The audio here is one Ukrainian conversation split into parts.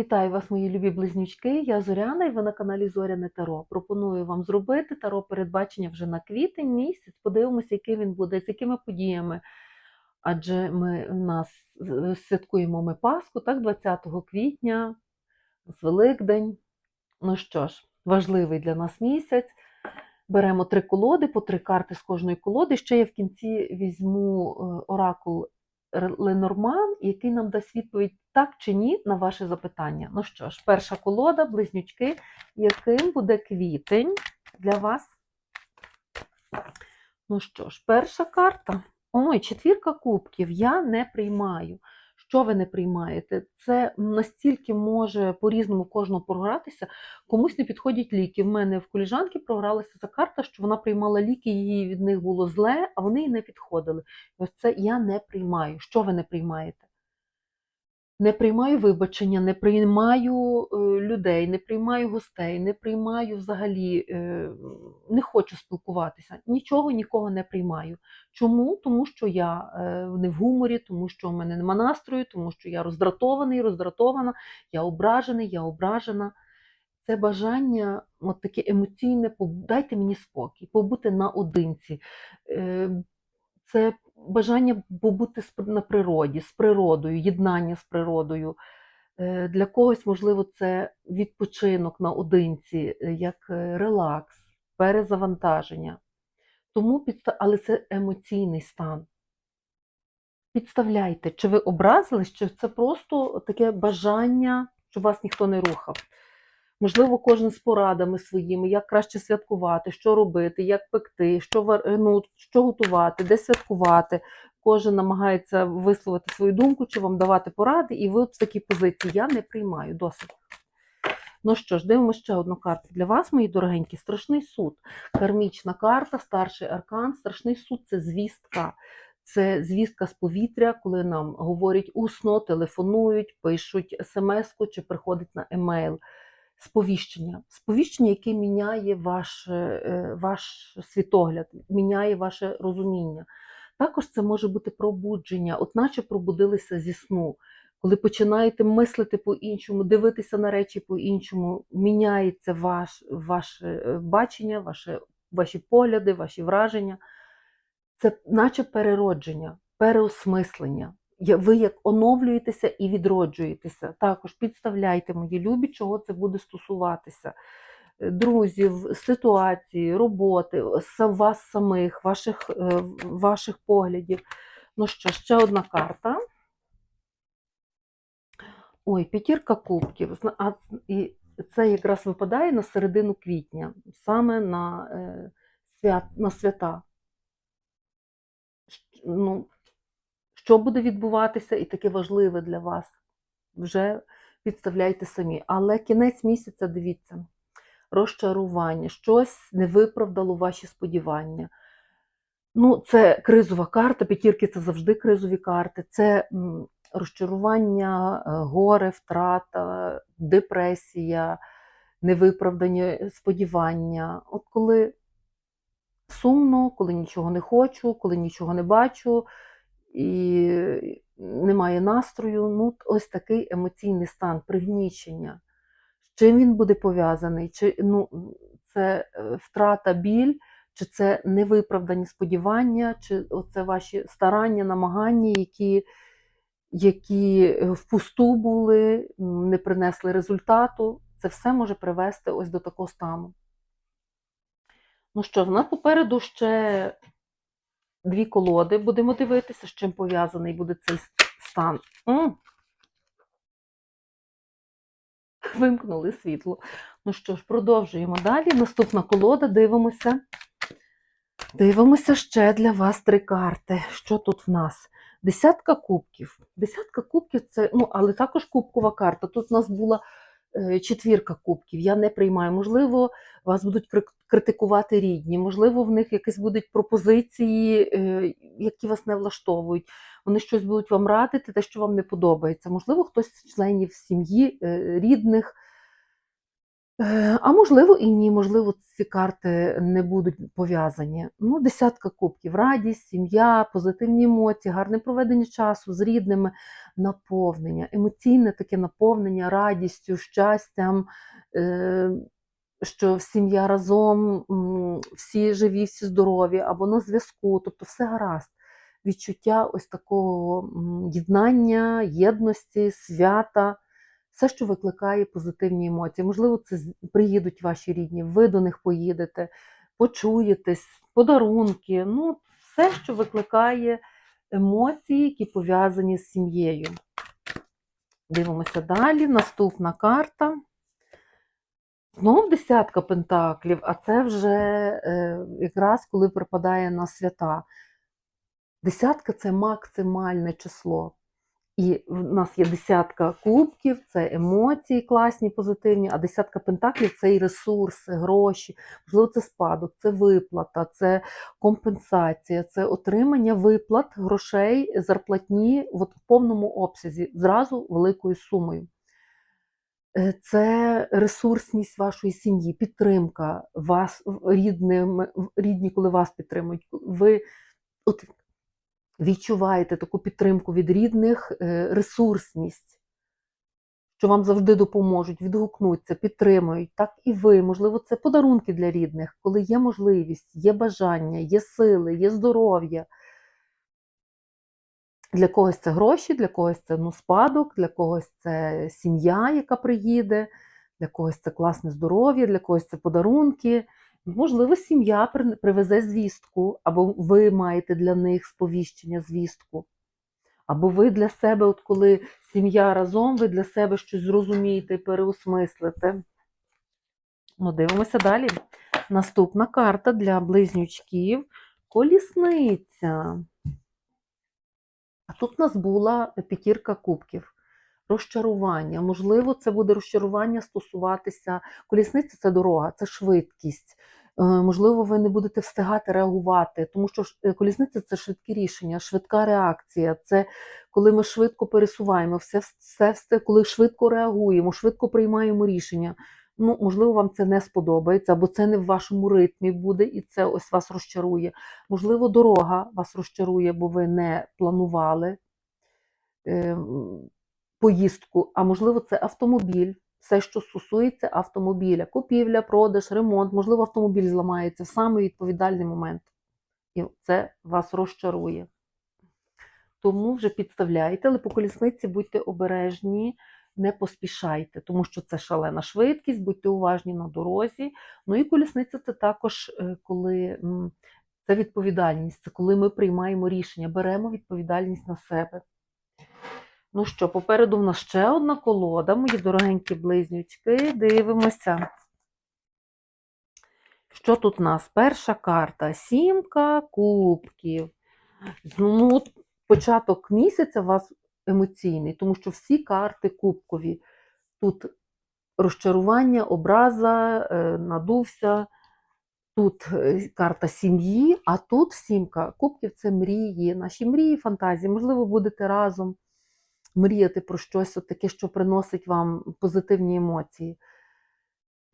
Вітаю вас, мої любі близнючки. Я Зоряна, і ви на каналі Зоряне Таро. Пропоную вам зробити таро передбачення вже на квітень місяць. Подивимося, який він буде, з якими подіями. Адже ми нас е, святкуємо ми Пасху, так, 20 квітня, з Великдень. Ну що ж, важливий для нас місяць. Беремо три колоди, по три карти з кожної колоди. Ще я в кінці візьму е, оракул Ленорман, який нам дасть відповідь так чи ні на ваше запитання. Ну що ж, перша колода, близнючки, яким буде квітень для вас? Ну що ж, перша карта. Ой, четвірка кубків. Я не приймаю. Що ви не приймаєте? Це настільки може по-різному кожного програтися. Комусь не підходять ліки. В мене в коліжанки програлася ця карта, що вона приймала ліки, їй від них було зле, а вони їй не підходили. Ось це я не приймаю. Що ви не приймаєте? Не приймаю вибачення, не приймаю е, людей, не приймаю гостей, не приймаю взагалі, е, не хочу спілкуватися. Нічого нікого не приймаю. Чому? Тому що я е, не в гуморі, тому що в мене нема настрою, тому що я роздратований, роздратована, я ображений, я ображена. Це бажання, от таке емоційне, дайте мені спокій, побути наодинці. Це бажання побути на природі, з природою, єднання з природою. Е, Для когось, можливо, це відпочинок наодинці, е, як е, релакс, перезавантаження. Тому підста... Але це емоційний стан. Підставляйте, чи ви образились, чи це просто таке бажання, щоб вас ніхто не рухав. Можливо, кожен з порадами своїми, як краще святкувати, що робити, як пекти, що, вар- ну, що готувати, де святкувати. Кожен намагається висловити свою думку чи вам давати поради, і ви в такій позиції я не приймаю досить. Ну що ж, дивимося ще одну карту для вас, мої дорогенькі. Страшний суд. Кармічна карта, старший аркан. Страшний суд це звістка. Це звістка з повітря, коли нам говорять усно, телефонують, пишуть смс-ку чи приходить на емейл. Сповіщення. Сповіщення, яке міняє ваш, е, ваш світогляд, міняє ваше розуміння. Також це може бути пробудження, от наче пробудилися зі сну. Коли починаєте мислити по-іншому, дивитися на речі по-іншому, міняється ваш, ваше е, бачення, ваше, ваші погляди, ваші враження. Це наче переродження, переосмислення. Ви як оновлюєтеся і відроджуєтеся. Також підставляйте, мої любі, чого це буде стосуватися. Е, Друзів, ситуації, роботи, вас самих, ваших, е, ваших поглядів. Ну що, ще одна карта. Ой, п'ятірка кубків. А і це якраз випадає на середину квітня, саме на, е, свят, на свята. Ну, що буде відбуватися, і таке важливе для вас. Вже підставляйте самі. Але кінець місяця, дивіться, розчарування, щось не виправдало ваші сподівання. Ну, це кризова карта, п'ятірки це завжди кризові карти. Це розчарування, е, горе, втрата, депресія, невиправдані сподівання. От коли сумно, коли нічого не хочу, коли нічого не бачу і немає настрою, ну ось такий емоційний стан, пригнічення. З чим він буде пов'язаний? Чи ну, це е, втрата, біль, чи це невиправдані сподівання, чи це ваші старання, намагання, які, які впусту були, не принесли результату. Це все може привести ось до такого стану. Ну що, в нас попереду ще дві колоди. Будемо дивитися, з чим пов'язаний буде цей стан. М. Вимкнули світло. Ну що ж, продовжуємо далі. Наступна колода, дивимося. Дивимося ще для вас три карти. Що тут в нас? Десятка кубків. Десятка кубків це, ну, але також кубкова карта. Тут в нас була е, четвірка кубків. Я не приймаю. Можливо, вас будуть критикувати рідні, можливо, в них якісь будуть пропозиції, е, які вас не влаштовують. Вони щось будуть вам радити, те, що вам не подобається. Можливо, хтось з членів сім'ї, е, рідних Е, А можливо і ні, можливо, ці карти не будуть пов'язані. Ну, десятка кубків, радість, сім'я, позитивні емоції, гарне проведення часу з рідними, наповнення, емоційне таке наповнення радістю, щастям, що сім'я разом, всі живі, всі здорові, або на зв'язку, тобто все гаразд. Відчуття ось такого єднання, єдності, свята все, що викликає позитивні емоції. Можливо, це приїдуть ваші рідні, ви до них поїдете, почуєтесь, подарунки. Ну, все, що викликає емоції, які пов'язані з сім'єю. Дивимося далі. Наступна карта. Знову десятка пентаклів, а це вже е, якраз коли припадає на свята. Десятка це максимальне число. І в нас є десятка кубків, це емоції класні, позитивні, а десятка пентаклів це і ресурси, гроші, можливо, це спадок, це виплата, це компенсація, це отримання виплат, грошей, зарплатні от, в повному обсязі, зразу великою сумою. Е, Це ресурсність вашої сім'ї, підтримка вас рідним, рідні, коли вас підтримують. Ви от відчуваєте таку підтримку від рідних, е, ресурсність, що вам завжди допоможуть, відгукнуться, підтримують. Так і ви, можливо, це подарунки для рідних, коли є можливість, є бажання, є сили, є здоров'я. Для когось це гроші, для когось це ну, спадок, для когось це сім'я, яка приїде, для когось це класне здоров'я, для когось це подарунки. Можливо, сім'я привезе звістку, або ви маєте для них сповіщення, звістку. Або ви для себе, от коли сім'я разом, ви для себе щось зрозумієте і переосмислите. Ну, дивимося далі. Наступна карта для близнючків колісниця. А тут у нас була п'ятірка кубків. Розчарування. Можливо, це буде розчарування стосуватися. Колісниця це дорога, це швидкість. Е, Можливо, ви не будете встигати реагувати, тому що е, колісниця це швидкі рішення, швидка реакція. Це коли ми швидко пересуваємо, все, все коли швидко реагуємо, швидко приймаємо рішення. Ну, можливо, вам це не сподобається, або це не в вашому ритмі буде, і це ось вас розчарує. Можливо, дорога вас розчарує, бо ви не планували е, поїздку, а можливо, це автомобіль, все, що стосується автомобіля, купівля, продаж, ремонт, можливо, автомобіль зламається в самий відповідальний момент. І це вас розчарує. Тому вже підставляйте, але по колісниці будьте обережні, не поспішайте, тому що це шалена швидкість, будьте уважні на дорозі. Ну і колісниця це також е, коли це відповідальність, це коли ми приймаємо рішення, беремо відповідальність на себе. Ну що, попереду в нас ще одна колода, мої дорогенькі близнючки. Дивимося. Що тут у нас? Перша карта сімка кубків. Ну, початок місяця вас емоційний, тому що всі карти кубкові. Тут розчарування, образа, е, надувся. Тут е, карта сім'ї, а тут сімка кубків це мрії, наші мрії, фантазії. Можливо, будете разом мріяти про щось от таке, що приносить вам позитивні емоції.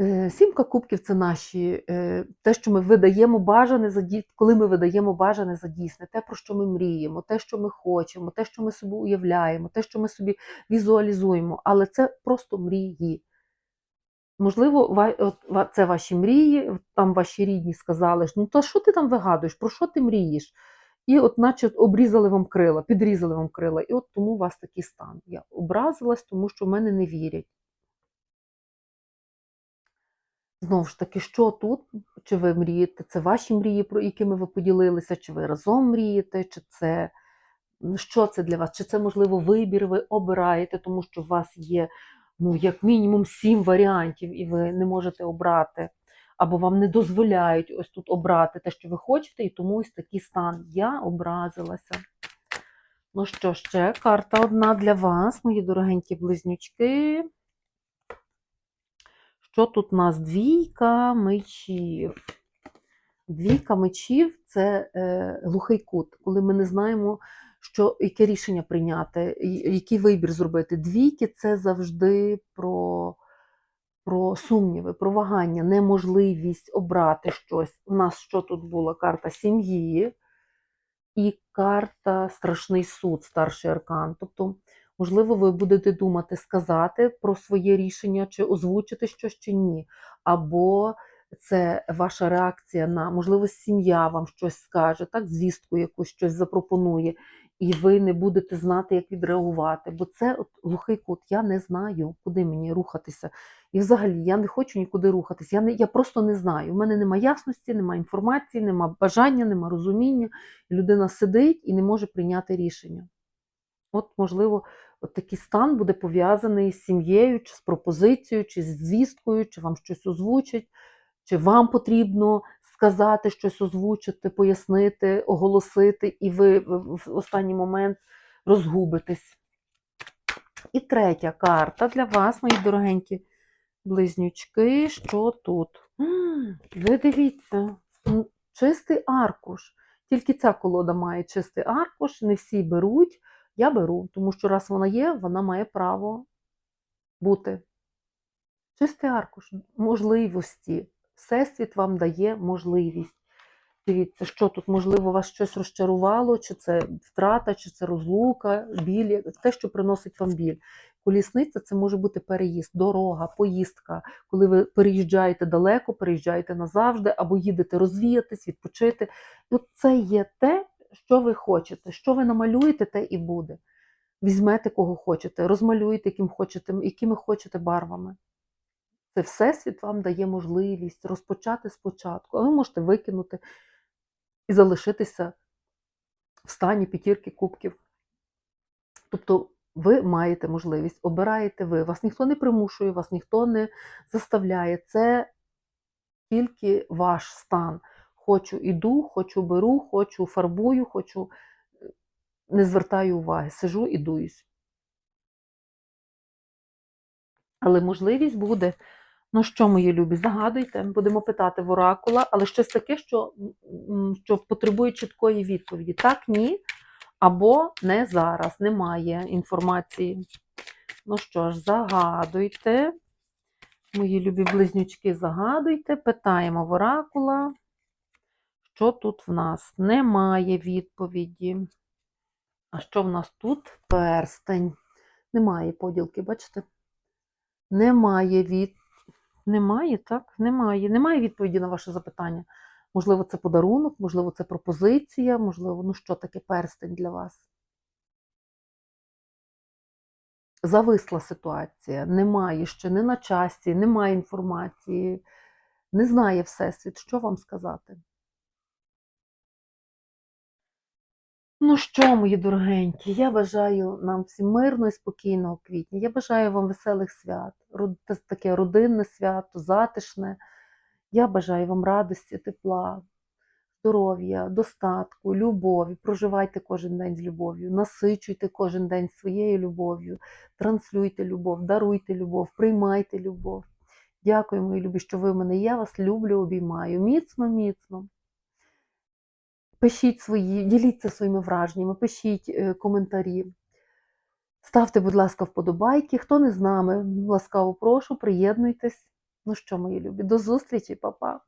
Е, Сімка кубків це наші, е, те, що ми видаємо бажане за коли ми видаємо бажане за дійсне, те, про що ми мріємо, те, що ми хочемо, те, що ми собі уявляємо, те, що ми собі візуалізуємо. Але це просто мрії. Можливо, це ваші мрії, там ваші рідні сказали, ну то що ти там вигадуєш, про що ти мрієш? І от наче обрізали вам крила, підрізали вам крила, і от тому у вас такий стан. Я образилась, тому що в мене не вірять. Знову ж таки, що тут? Чи ви мрієте? Це ваші мрії, про якими ви поділилися, чи ви разом мрієте, чи це що це для вас? Чи це, можливо, вибір, ви обираєте, тому що у вас є ну, як мінімум сім варіантів, і ви не можете обрати, або вам не дозволяють ось тут обрати те, що ви хочете, і тому ось такий стан. Я образилася. Ну що, ще карта одна для вас, мої дорогенькі близнючки. Що тут у нас? Двійка мечів. Двійка мечів це е, глухий кут, коли ми не знаємо, що, яке рішення прийняти, який вибір зробити. Двійки це завжди про про сумніви, про вагання, неможливість обрати щось. У нас що тут була карта сім'ї і карта Страшний суд, старший аркан. Тобто, можливо, ви будете думати сказати про своє рішення, чи озвучити щось, чи ні. Або це ваша реакція на, можливо, сім'я вам щось скаже, так, звістку якусь щось запропонує, і ви не будете знати, як відреагувати. Бо це от глухий кут, я не знаю, куди мені рухатися. І взагалі я не хочу нікуди рухатись. Я, не, я просто не знаю. У мене немає ясності, немає інформації, немає бажання, немає розуміння. Людина сидить і не може прийняти рішення. От, можливо, от такий стан буде пов'язаний з сім'єю, чи з пропозицією, чи з звісткою, чи вам щось озвучать, чи вам потрібно сказати щось озвучити, пояснити, оголосити, і ви в останній момент розгубитесь. І третя карта для вас, мої дорогенькі близнючки. Що тут? Ви дивіться, чистий аркуш. Тільки ця колода має чистий аркуш, не всі беруть. Я беру, тому що раз вона є, вона має право бути. Чистий аркуш, можливості. Всесвіт вам дає можливість. Дивіться, що тут, можливо, вас щось розчарувало, чи це втрата, чи це розлука, біль, те, що приносить вам біль. Колісниця це може бути переїзд, дорога, поїздка, коли ви переїжджаєте далеко, переїжджаєте назавжди, або їдете розвіятись, відпочити. От це є те, що ви хочете, що ви намалюєте, те і буде. Візьмете, кого хочете, розмалюєте, яким хочете, якими хочете барвами. Це Всесвіт вам дає можливість розпочати спочатку, а ви можете викинути і залишитися в стані п'ятірки кубків. Тобто ви маєте можливість, обираєте ви. Вас ніхто не примушує, вас ніхто не заставляє. Це тільки ваш стан. Хочу іду, хочу беру, хочу фарбую, хочу не звертаю уваги. Сижу і дуюсь. Але можливість буде. Ну що, мої любі, загадуйте, будемо питати в оракула, але щось таке, що, що потребує чіткої відповіді. Так, ні, або не зараз, немає інформації. Ну що ж, загадуйте. Мої любі близнючки, загадуйте, питаємо в оракула, що тут в нас? Немає відповіді. А що в нас тут? Перстень. Немає поділки, бачите? Немає від... Немає, так? Немає. Немає відповіді на ваше запитання. Можливо, це подарунок, можливо, це пропозиція, можливо, ну що таке перстень для вас? Зависла ситуація, немає ще не на часі, немає інформації, не знає Всесвіт, що вам сказати. Ну що, мої дорогенькі, я бажаю нам всім мирного і спокійного квітня. Я бажаю вам веселих свят, таке родинне свято, затишне. Я бажаю вам радості, тепла, здоров'я, достатку, любові. Проживайте кожен день з любов'ю, насичуйте кожен день своєю любов'ю, транслюйте любов, даруйте любов, приймайте любов. Дякую, мої любі, що ви мене. Я вас люблю, обіймаю. Міцно, міцно. Пишіть свої, діліться своїми враженнями, пишіть е, коментарі. Ставте, будь ласка, вподобайки. Хто не з нами, ласкаво прошу, приєднуйтесь. Ну що, мої любі, до зустрічі, па-па!